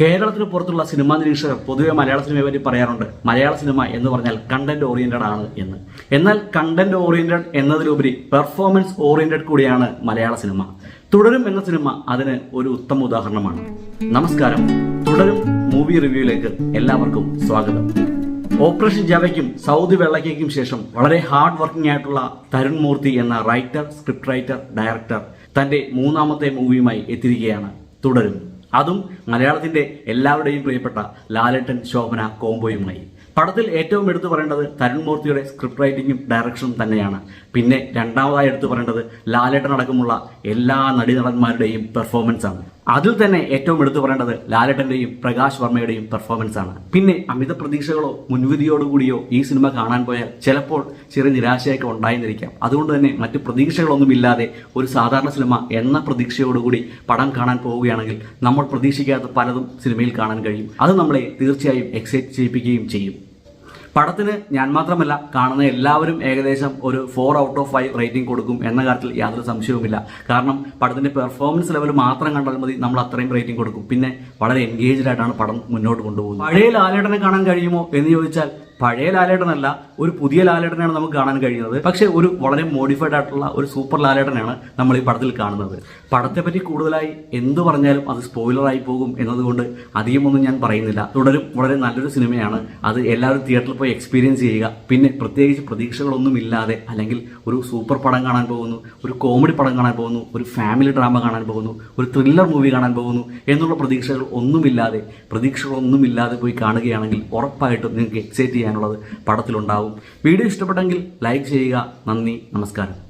കേരളത്തിന് പുറത്തുള്ള സിനിമാ നിരീക്ഷകർ പൊതുവെ മലയാള സിനിമയെ പറ്റി പറയാറുണ്ട്. മലയാള സിനിമ എന്ന് പറഞ്ഞാൽ കണ്ടന്റ് ഓറിയന്റഡ് ആണ് എന്ന്. എന്നാൽ കണ്ടന്റ് ഓറിയന്റഡ് എന്നതിലുപരി പെർഫോമൻസ് ഓറിയന്റഡ് കൂടിയാണ് മലയാള സിനിമ. തുടരും എന്ന സിനിമ അതിന് ഒരു ഉത്തമ ഉദാഹരണമാണ്. നമസ്കാരം. തുടരും മൂവി റിവ്യൂയിലേക്ക് എല്ലാവർക്കും സ്വാഗതം. ഓപ്പറേഷൻ ജവയ്ക്കും സൗദി വെള്ളക്കേക്കും ശേഷം വളരെ ഹാർഡ് വർക്കിംഗ് ആയിട്ടുള്ള തരുൺ മൂർത്തി എന്ന റൈറ്റർ സ്ക്രിപ്റ്റ് റൈറ്റർ ഡയറക്ടർ തന്റെ മൂന്നാമത്തെ മൂവിയുമായി എത്തിയിരിക്കുകയാണ്. തുടരും. അതും മലയാളത്തിന്റെ എല്ലാവരുടെയും പ്രിയപ്പെട്ട ലാലേട്ടൻ ശോഭന കോംബോയുമായി. പടത്തിൽ ഏറ്റവും എടുത്തു പറയേണ്ടത് തരുൺ മൂർത്തിയുടെ സ്ക്രിപ്റ്റ് റൈറ്റിംഗും ഡയറക്ഷനും തന്നെയാണ്. പിന്നെ രണ്ടാമതായി എടുത്തു പറയേണ്ടത് ലാലേട്ടൻ അടക്കമുള്ള എല്ലാ നടീനടന്മാരുടെയും പെർഫോമൻസ് ആണ്. അതിൽ തന്നെ ഏറ്റവും എടുത്തു പറയേണ്ടത് ലാലേട്ടന്റെയും പ്രകാശ് വർമ്മയുടെയും പെർഫോമൻസ് ആണ്. പിന്നെ അമിത പ്രതീക്ഷകളോ മുൻവിധിയോടുകൂടിയോ ഈ സിനിമ കാണാൻ പോയാൽ ചിലപ്പോൾ ചെറിയ നിരാശയൊക്കെ ഉണ്ടായിരുന്നിരിക്കാം അതുകൊണ്ട് തന്നെ മറ്റു പ്രതീക്ഷകളൊന്നുമില്ലാതെ ഒരു സാധാരണ സിനിമ എന്ന പ്രതീക്ഷയോടുകൂടി പടം കാണാൻ പോവുകയാണെങ്കിൽ നമ്മൾ പ്രതീക്ഷിക്കാത്ത പലതും സിനിമയിൽ കാണാൻ കഴിയും. അത് നമ്മളെ തീർച്ചയായും എക്സൈറ്റ് ചെയ്യിപ്പിക്കുകയും ചെയ്യും. പടത്തിന് ഞാൻ മാത്രമല്ല കാണുന്ന എല്ലാവരും ഏകദേശം ഒരു four out of five rating കൊടുക്കും എന്ന കാര്യത്തിൽ യാതൊരു സംശയവുമില്ല. കാരണം പടത്തിന്റെ പെർഫോമൻസ് ലെവൽ മാത്രം കണ്ടാൽ മതി നമ്മൾ അത്രയും റേറ്റിംഗ് കൊടുക്കും. പിന്നെ വളരെ എൻഗേജ്ഡ് ആയിട്ടാണ് പടം മുന്നോട്ട് കൊണ്ടുപോകുന്നത്. പഴയ ലാലേട്ടനെ കാണാൻ കഴിയുമോ എന്ന് ചോദിച്ചാൽ പഴയ ലാലേട്ടനല്ല ഒരു പുതിയ ലാലേട്ടനാണ് നമുക്ക് കാണാൻ കഴിയുന്നത്. പക്ഷേ ഒരു വളരെ മോഡിഫൈഡ് ആയിട്ടുള്ള ഒരു സൂപ്പർ ലാലേട്ടനാണ് നമ്മൾ ഈ പടത്തിൽ കാണുന്നത്. പടത്തെ പറ്റി കൂടുതലായി എന്തു പറഞ്ഞാലും അത് സ്പോയിലറായി പോകും എന്നതുകൊണ്ട് അധികമൊന്നും ഞാൻ പറയുന്നില്ല. തുടരും വളരെ നല്ലൊരു സിനിമയാണ്. അത് എല്ലാവരും തിയേറ്ററിൽ പോയി എക്സ്പീരിയൻസ് ചെയ്യുക. പിന്നെ പ്രത്യേകിച്ച് പ്രതീക്ഷകളൊന്നും ഇല്ലാതെ അല്ലെങ്കിൽ ഒരു സൂപ്പർ പടം കാണാൻ പോകുന്നു ഒരു കോമഡി പടം കാണാൻ പോകുന്നു ഒരു ഫാമിലി ഡ്രാമ കാണാൻ പോകുന്നു ഒരു ത്രില്ലർ മൂവി കാണാൻ പോകുന്നു എന്നുള്ള പ്രതീക്ഷകൾ ഒന്നുമില്ലാതെ പ്രതീക്ഷകളൊന്നുമില്ലാതെ പോയി കാണുകയാണെങ്കിൽ ഉറപ്പായിട്ടും നിങ്ങൾക്ക് എക്സൈറ്റ് ചെയ്യാനുള്ളത് പടത്തിലുണ്ടാവും. വീഡിയോ ഇഷ്ടപ്പെട്ടെങ്കിൽ ലൈക്ക് ചെയ്യുക. നന്ദി. നമസ്കാരം.